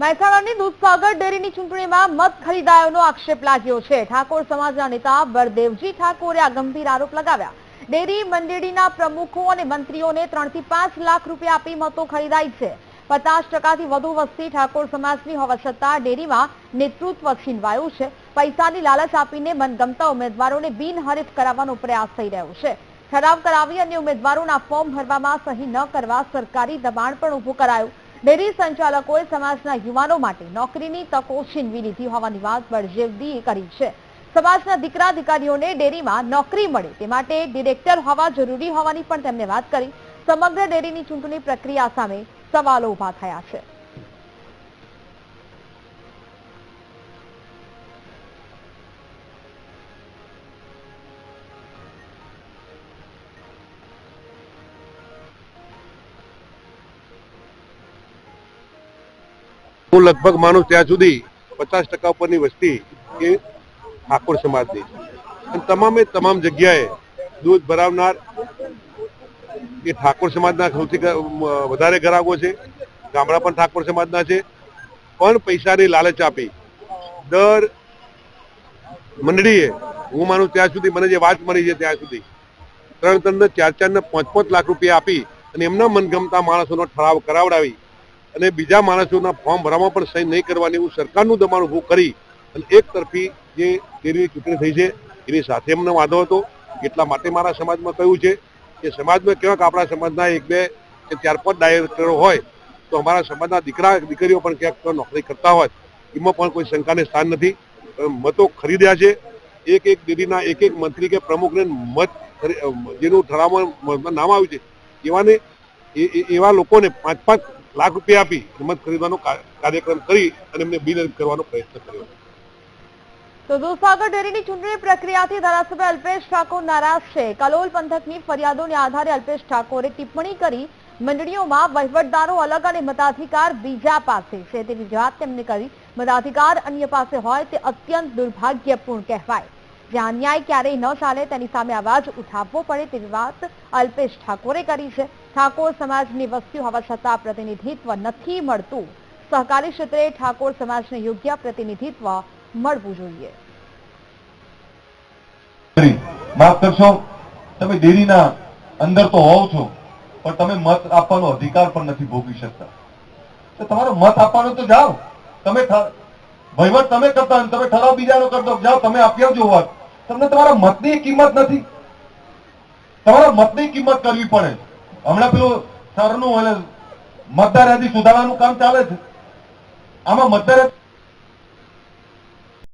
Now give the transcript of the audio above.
મહેસાણાની દૂધસાગર ડેરીની ચૂંટણીમાં મત ખરીદાયોનો આક્ષેપ લાગ્યો છે. ઠાકોર સમાજના નેતા બળદેવજી ઠાકોરે આ ગંભીર આરોપ લગાવ્યા. ડેરી મંડળીના પ્રમુખો અને મંત્રીઓને ત્રણથી પાંચ લાખ રૂપિયા આપી મતો ખરીદાય છે. પચાસ ટકાથી વધુ વસ્તી ઠાકોર સમાજની હોવા છતાં ડેરીમાં નેતૃત્વ છીનવાયું છે. પૈસાની લાલચ આપીને મનગમતા ઉમેદવારોને બિનહરીફ કરાવવાનો પ્રયાસ થઈ રહ્યો છે. ઠરાવ કરાવી અને ઉમેદવારોના ફોર્મ ભરવામાં સહી ન કરવા સરકારી દબાણ પણ ઊભું કરાયું. ડેરી સંચાલકોએ સમાજના યુવાનો માટે નોકરીની તકો છીનવી લીધી હોવાની વાત બળજેવદીએ કરી છે. સમાજના દીકરા દીકરીઓને ડેરીમાં નોકરી મળે તે માટે ડિરેક્ટર હોવા જરૂરી હોવાની પણ તેમણે વાત કરી. સમગ્ર ડેરીની ચૂંટણી પ્રક્રિયા સામે સવાલો ઊભા થયા છે. હું લગભગ માનું ત્યાં સુધી પચાસ ટકા ઉપરની વસ્તી એ ઠાકોર સમાજની અને તમામે તમામ જગ્યાએ દૂધ ભરાવનાર એ ઠાકોર સમાજના સૌથી વધારે ગ્રાહકો છે. ગામડા પણ ઠાકોર સમાજના છે. પણ પૈસાની લાલચ આપી દર મંડળીએ, હું માનું ત્યાં સુધી મને જે વાત મળી છે ત્યાં સુધી, ત્રણ ત્રણ ચાર ચાર ને પાંચ પાંચ લાખ રૂપિયા આપી અને એમના મનગમતા માણસોનો ઠરાવ કરાવડાવી અને બીજા માણસોના ફોર્મ ભરવામાં પણ સહી નહીં કરવાની એવું સરકારનું દબાણ ઊભું કરી અને એક તરફી જે ડેરીની ચૂંટણી થઈ છે, એની સાથે અમને વાંધો હતો. એટલા માટે મારા સમાજમાં કહ્યું છે કે સમાજમાં કેવાક આપણા સમાજના એક બે કે ચાર પાંચ ડાયરેક્ટરો હોય, તો અમારા સમાજના દીકરા દીકરીઓ પણ ક્યાંક નોકરી કરતા હોય, એમાં પણ કોઈ શંકાને સ્થાન નથી. મતો ખરીદ્યા છે. એક એક ડેરીના એક એક મંત્રી કે પ્રમુખને મત જેનું ઠરાવમાં નામ આવ્યું છે, એવાને એવા લોકોને પાંચ પાંચ લાખ રૂપિયા આપી મત ખરીદવાનો કાર્યક્રમ કરી અને એમને બિનહરીફ કરવાનો પ્રયત્ન કર્યો. તો દૂધસાગર ડેરીની ચૂંટણી પ્રક્રિયાથી ધારાસભ્ય અલ્પેશ ઠાકોર નારાજ છે. કલોલ પંથકની ફરિયાદોને આધારે અલ્પેશ ઠાકોરે ટિપ્પણી કરી, મંડળીઓમાં વહીવટદારો અલગ અને મતાધિકાર બીજા પાસે છે. તેવી જાત તેમણે કરી, મતાધિકાર અન્ય પાસે હોય તે અત્યંત દુર્ભાગ્યપૂર્ણ કહેવાય. અન્યાય ક્યારેય ન ચાલે તેની સામે અવાજ ઉઠાવવો પડે તેવી વાત અલ્પેશ ઠાકોરે કરી છે. ઠાકોર સમાજની વસ્તી હોવા છતાં પ્રતિનિધિત્વ નથી મળતું. સહકારી ક્ષેત્રે ઠાકોર સમાજને યોગ્ય પ્રતિનિધિત્વ મળવું જોઈએ. માફ કરશો, તમે ડેરીના અંદર તો હોવ છો, પણ તમે મત આપવાનો અધિકાર પણ નથી ભોગવી શકતા. તો તમારો મત આપવાનો તો જાઓ. તમે વહીવટ તમે કરતા તમે ઠરાવ બીજાનો કરતો જાઓ, તમે આપી આવજો વાત. તમને તમારા મતની કિંમત નથી. તમારા મતની કિંમત કરવી પડે. હમણાં પેલું સરનું એટલે મતદાર યાદી સુધારવાનું કામ ચાલે છે. આમાં મતદાર